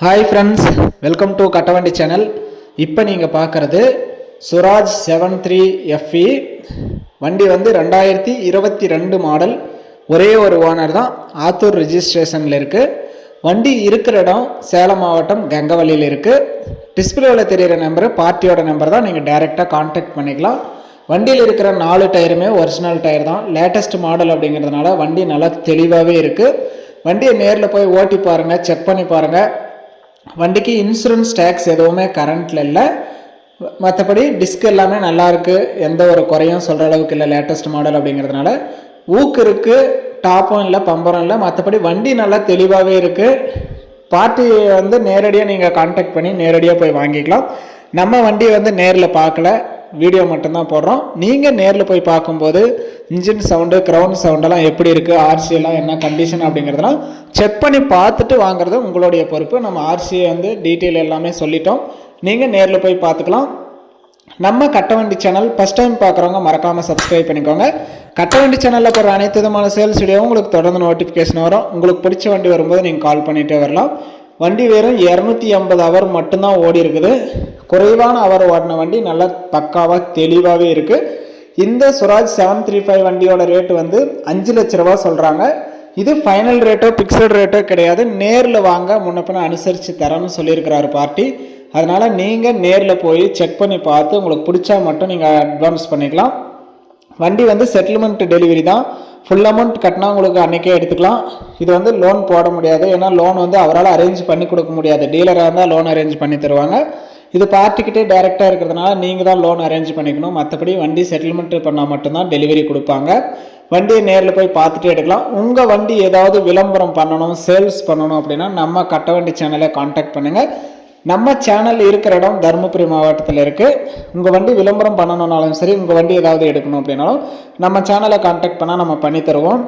Hi friends welcome to Kattavandi channel இப்போ நீங்கள் பார்க்குறது சுராஜ் செவன் த்ரீ எஃப்இ வண்டி வந்து ரெண்டாயிரத்தி இருபத்தி ரெண்டு மாடல் ஒரே ஒரு ஓனர் தான் ஆத்தூர் ரிஜிஸ்ட்ரேஷனில் இருக்குது வண்டி இருக்கிற இடம் சேலம் மாவட்டம் கங்கவழியில் இருக்குது டிஸ்பிளேவில் தெரிகிற நம்பரு பார்ட்டியோட நம்பர் தான் நீங்கள் டைரெக்டாக காண்டாக்ட் பண்ணிக்கலாம். வண்டியில் இருக்கிற நாலு டயருமே ஒரிஜினல் டயர் தான். லேட்டஸ்ட் மாடல் அப்படிங்கிறதுனால வண்டி நல்லா தெளிவாகவே இருக்குது வண்டியை நேரில் போய் ஓட்டி பாருங்கள் செக் பண்ணி பாருங்கள் வண்டிக்கு இன்சூரன்ஸ் டேக்ஸ் எதுவுமே கரண்ட்டில் இல்லை. மற்றபடி டிஸ்க் எல்லாமே நல்லாயிருக்கு எந்த ஒரு குறையும் சொல்கிற அளவுக்கு இல்லை லேட்டஸ்ட் மாடல் அப்படிங்கிறதுனால. ஊக்கு இருக்குது டாப்பும் இல்லை பம்பரும் இல்லை. மற்றபடி வண்டி நல்லா தெளிவாகவே இருக்குது பார்ட்டி வந்து நேரடியாக நீங்கள் காண்டாக்ட் பண்ணி நேரடியாக போய் வாங்கிக்கலாம். நம்ம வண்டியை வந்து நேரில் பார்க்கல. வீடியோ மட்டும்தான் போடுறோம். நீங்கள் நேரில் போய் பார்க்கும்போது இன்ஜின் சவுண்டு க்ரௌண்ட் சவுண்டெல்லாம் எப்படி இருக்குது ஆர்சியெல்லாம் என்ன கண்டிஷன் அப்படிங்கிறதெல்லாம் செக் பண்ணி பார்த்துட்டு வாங்குறது உங்களுடைய பொறுப்பு. நம்ம ஆர்சியை வந்து டீட்டெயில் எல்லாமே சொல்லிட்டோம். நீங்கள் நேரில் போய் பார்த்துக்கலாம். நம்ம கட்டவண்டி சேனல் ஃபஸ்ட் டைம் பார்க்குறவங்க மறக்காமல் சப்ஸ்கிரைப் பண்ணிக்கோங்க. கட்டவண்டி சேனலில் போகிற அனைத்து விதமான சேல்ஸ் வீடியோவும் உங்களுக்கு தொடர்ந்து நோட்டிஃபிகேஷன் வரும். உங்களுக்கு பிடிச்ச வண்டி வரும்போது நீங்கள் கால் பண்ணிகிட்டே வரலாம். வண்டி வெறும் இரநூத்தி ஐம்பது ஹவர் மட்டும்தான் ஓடி இருக்குது குறைவான அவர் ஓடின வண்டி நல்லா பக்காவாக தெளிவாகவே இருக்குது இந்த சுராஜ் செவன் த்ரீ ஃபைவ் வண்டியோட ரேட்டு வந்து அஞ்சு லட்ச ரூபா சொல்கிறாங்க இது ஃபைனல் ரேட்டோ பிக்சட் ரேட்டோ கிடையாது. நேரில் வாங்க முன்னப்பின பின்ன அனுசரித்து தரேன்னு சொல்லியிருக்கிறாரு பார்ட்டி. அதனால் நீங்கள் நேரில் போய் செக் பண்ணி பார்த்து உங்களுக்கு பிடிச்சா மட்டும் நீங்கள் அட்வான்ஸ் பண்ணிக்கலாம். வண்டி வந்து செட்டில்மெண்ட் டெலிவரி தான். ஃபுல் அமௌண்ட் கட்டினா உங்களுக்கு அன்றைக்கே எடுத்துக்கலாம். இது வந்து லோன் போட முடியாது. ஏன்னா லோன் வந்து அவரால் அரேஞ்ச் பண்ணி கொடுக்க முடியாது. டீலராக இருந்தால் லோன் அரேஞ்ச் பண்ணி தருவாங்க. இது பார்ட்டிக்கிட்டே டைரெக்டாக இருக்கிறதுனால நீங்கள் தான் லோன் அரேஞ்ச் பண்ணிக்கணும். மற்றபடி வண்டி செட்டில்மெண்ட் பண்ணால் மட்டும்தான் டெலிவரி கொடுப்பாங்க. வண்டியை நேரில் போய் பார்த்துட்டு எடுக்கலாம். உங்கள் வண்டி ஏதாவது விளம்பரம் பண்ணணும் சேல்ஸ் பண்ணணும் அப்படின்னா நம்ம கட்ட வண்டி சேனலை காண்டாக்ட் பண்ணுங்கள் நம்ம சேனல் இருக்கிற இடம் தருமபுரி மாவட்டத்தில் இருக்குது உங்கள் வண்டி விளம்பரம் பண்ணணுன்னாலும் சரி உங்கள் வண்டி ஏதாவது எடுக்கணும் அப்படின்னாலும் நம்ம சேனலை காண்டாக்ட் பண்ணால் நம்ம பண்ணி தருவோம்.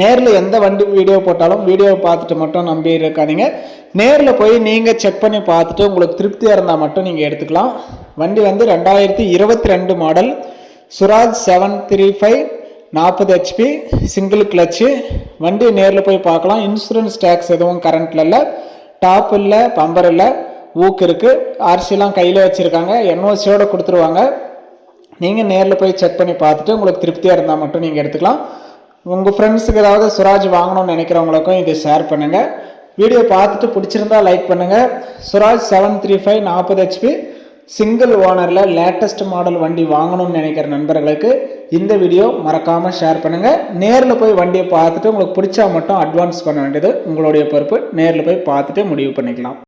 நேரில் எந்த வண்டி வீடியோ போட்டாலும் வீடியோ பார்த்துட்டு மட்டும் நம்பி இருக்காதீங்க. நேரில் போய் நீங்கள் செக் பண்ணி பார்த்துட்டு உங்களுக்கு திருப்தியாக இருந்தால் மட்டும் நீங்கள் எடுத்துக்கலாம். வண்டி வந்து ரெண்டாயிரத்தி இருபத்தி ரெண்டு model Swaraj seven three five நாற்பது ஹெச்பி சிங்கிள் கிளச்சு வண்டி நேரில் போய் பார்க்கலாம். இன்சூரன்ஸ் டேக்ஸ் எதுவும் கரண்ட்டில் இல்லை. டாப் இல்லை பம்பர் இல்லை ஊக்கு இருக்குது ஆர்சிலாம் கையில் வச்சுருக்காங்க. என்ஓசியோடு கொடுத்துருவாங்க. நீங்கள் நேரில் போய் செக் பண்ணி பார்த்துட்டு உங்களுக்கு திருப்தியாக இருந்தால் மட்டும் நீங்கள் எடுத்துக்கலாம். உங்கள் ஃப்ரெண்ட்ஸுக்கு ஏதாவது சுராஜ் வாங்கணும்னு நினைக்கிறவங்களுக்கும் இதை ஷேர் பண்ணுங்கள் வீடியோ பார்த்துட்டு பிடிச்சிருந்தா லைக் பண்ணுங்கள் சுராஜ் செவன் த்ரீ ஃபைவ் நாற்பது ஹெச்பி சிங்கிள் ஓனரில் லேட்டஸ்ட் மாடல் வண்டி வாங்கணும்னு நினைக்கிற நண்பர்களுக்கு இந்த வீடியோ மறக்காமல் ஷேர் பண்ணுங்கள் நேரில் போய் வண்டியை பார்த்துட்டு உங்களுக்கு பிடிச்சா மட்டும் அட்வான்ஸ் பண்ண வேண்டியது உங்களுடைய பொறுப்பு. நேரில் போய் பார்த்துட்டு முடிவு பண்ணிக்கலாம்.